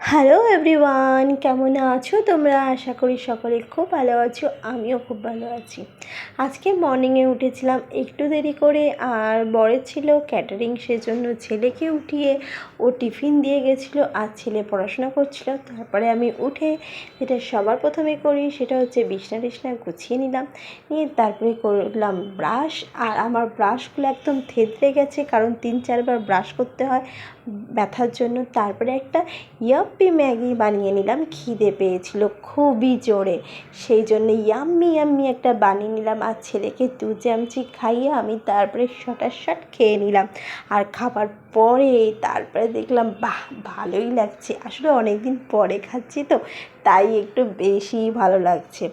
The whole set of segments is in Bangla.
হ্যালো এভরিওয়ান কেমন আছো তোমরা? আশা করি সকলে খুব ভালো আছো, আমিও খুব ভালো আছি। আজকে মর্নিংয়ে উঠেছিলাম একটু দেরি করে, আর বরের ছিল ক্যাটারিং সেজন্য ছেলেকে উঠিয়ে ও টিফিন দিয়ে গেছিল, আর ছেলে পড়াশোনা করছিল। তারপরে আমি উঠে যেটা সবার প্রথমে করি, সেটা হচ্ছে বিছনা টিছনা গুছিয়ে নিলাম। নিয়ে তারপরে করলাম ব্রাশ আর আমার ব্রাশগুলো একদম থেতলে গেছে, কারণ তিন চারবার ব্রাশ করতে হয়। ব্যথার জন্য তারপরে একটা ইয়াপ্পি ম্যাগি বানিয়ে নিলাম, খিদে পেয়েছিল খুবই জোরে। সেই জন্য ইয়াম্মি ইয়াম্মি একটা বানিয়ে নিলাম আর ছেলেকে দু চামচি খাইয়ে আমি তারপরে শটাশট খেয়ে নিলাম। আর খাবার পরে তারপরে দেখলাম, বাহ, ভালোই লাগছে। আসলে অনেক দিন পরে খাচ্ছি তো তাই একটু বেশিই ভালো লাগছে।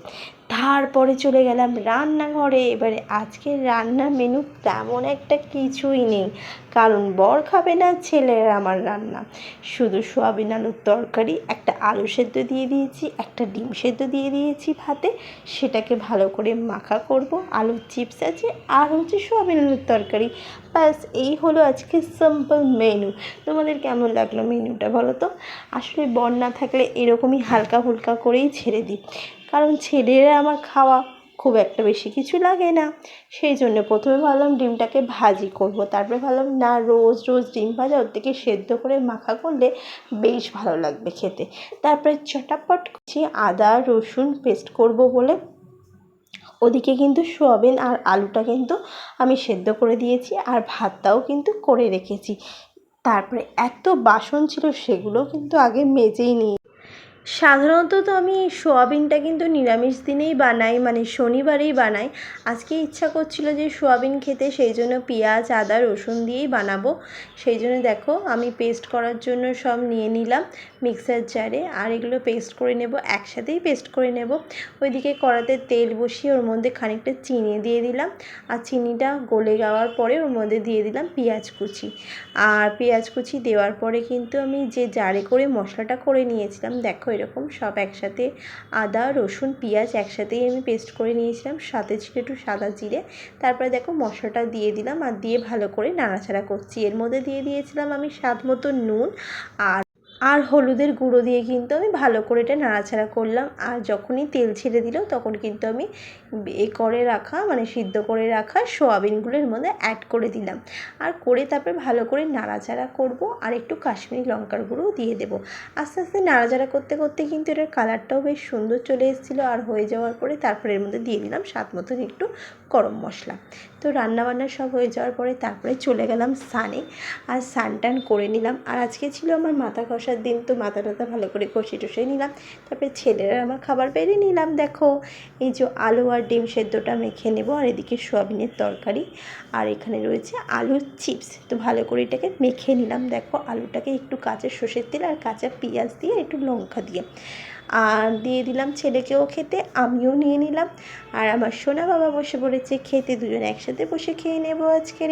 তারপরে চলে গেলাম রান্নাঘরে। এবারে আজকের রান্নার মেনু তেমন একটা কিছুই নেই, কারণ বর খাবে না, ছেলের আমার রান্না। শুধু সোয়াবিন আলুর তরকারি, একটা আলু সেদ্ধ দিয়ে দিয়েছি, একটা ডিম সেদ্ধ দিয়ে দিয়েছি ভাতে। সেটাকে ভালো করে মাখা করব। আলুর চিপস আছে, আর হচ্ছে সোয়াবিন আলুর তরকারি। ব্যাস, এই হলো আজকে সিম্পল মেনু তোমাদের কেমন লাগল মেনুটা বলো তো? আসলে বর না থাকলে এরকমই হালকা ফুলকা করেই ছেড়ে দিই। কারণ ছেলেরা আমার খাওয়া খুব একটা বেশি কিছু লাগে না। সেই জন্য প্রথমে ভাবলাম ডিমটাকে ভাজি করব। তারপরে ভাবলাম, না, রোজ রোজ ডিম ভাজা, ওর থেকে সেদ্ধ করে মাখা করলে বেশ ভালো লাগবে খেতে। তারপরে চটাপট আদা, রসুন পেস্ট করব বলে। ওদিকে কিন্তু সোয়াবিন আর আলুটা কিন্তু আমি সেদ্ধ করে দিয়েছি আর ভাতটাও কিন্তু করে রেখেছি। তারপরে এত বাসন ছিল সেগুলো কিন্তু আগে মেজেই নিই সাধারণত তো আমি সোয়াবিনটা কিন্তু নিরামিষ দিনেই বানাই মানে শনিবারেই বানাই। আজকে ইচ্ছা করছিল যে সোয়াবিন খেতে, সেই জন্য পেঁয়াজ, আদা, রসুন দিয়েই বানাবো। সেই জন্য দেখো, আমি পেস্ট করার জন্য সব নিয়ে নিলাম মিক্সার জারে, আর এগুলো পেস্ট করে নেব, একসাথেই পেস্ট করে নেব। ওইদিকে কড়াতে তেল বসিয়ে ওর মধ্যে খানিকটা চিনি দিয়ে দিলাম, আর চিনিটা গলে যাওয়ার পরে ওর মধ্যে দিয়ে দিলাম পেঁয়াজ কুচি। আর পেঁয়াজ কুচি দেওয়ার পরে কিন্তু আমি যে জারে করে মশলাটা করে নিয়েছিলাম, দেখো এরকম সব একসাথে আদা, রসুন, পেঁয়াজ একসাথেই আমি পেস্ট করে নিয়েছিলাম, সাথে ছিল একটু সাদা জিরে। তারপরে দেখো মশলাটা দিয়ে দিলাম আর দিয়ে ভালো করে নাড়াচাড়া করছি। এর মধ্যে দিয়ে দিয়েছিলাম আমি স্বাদ মতো নুন আর আর হলুদের গুঁড়ো দিয়ে কিন্তু আমি ভালো করে এটা নাড়াচাড়া করলাম। আর যখনই তেল ছেড়ে দিল, তখন কিন্তু আমি এ করে রাখা মানে সিদ্ধ করে রাখা সোয়াবিনগুলোর মধ্যে অ্যাড করে দিলাম। আর করে তারপরে ভালো করে নাড়াচাড়া করব আর একটু কাশ্মীরি লঙ্কার গুঁড়ো দিয়ে দেবো। আস্তে আস্তে নাড়াচাড়া করতে করতে কিন্তু এটার কালারটাও বেশ সুন্দর চলে এসেছিল আর হয়ে যাওয়ার পরে তারপরে এর মধ্যে দিয়ে দিলাম স্বাদ মতন একটু গরম মশলা। তো রান্নাবান্না সব হয়ে যাওয়ার পরে তারপরে চলে গেলাম সানে। আর সান টান করে নিলাম। আর আজকে ছিল আমার মাথা ঘষার দিন তো মাথা টাথা ভালো করে কষে টষে নিলাম। তারপরে ছেলেরা আমার খাবার বেরিয়ে নিলাম। দেখো, এই যে আলু আর ডিম সেদ্ধটা মেখে নেব। আর এদিকে সোয়াবিনের তরকারি। আর এখানে রয়েছে আলুর চিপস। তো ভালো করে এটাকে মেখে নিলাম। দেখো, আলুটাকে একটু কাঁচা সর্ষের তেল আর কাঁচা পেঁয়াজ দিয়ে একটু লঙ্কা দিয়ে। আর দিয়ে দিলাম ছেলেকেও খেতে, আমিও নিয়ে নিলাম। আর আমার সোনা বাবা বসে পড়েছে, খেতে দুজন একসাথে বসে খেয়ে নেব আজকের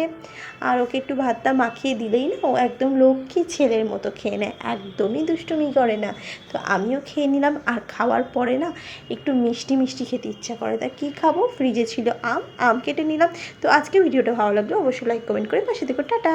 আর ওকে একটু ভাতটা মাখিয়ে দিলেই না, ও একদম লক্ষ্মী ছেলের মতো খেয়ে নেয়, একদমই দুষ্টুমি করে না। তো আমিও খেয়ে নিলাম, আর খাওয়ার পরে না একটু মিষ্টি মিষ্টি খেতে ইচ্ছা করে। তা কী খাব? ফ্রিজে ছিল আম আম কেটে নিলাম। তো আজকে ভিডিওটা ভালো লাগল অবশ্যই লাইক কমেন্ট করে পাশে দেখো টাটা!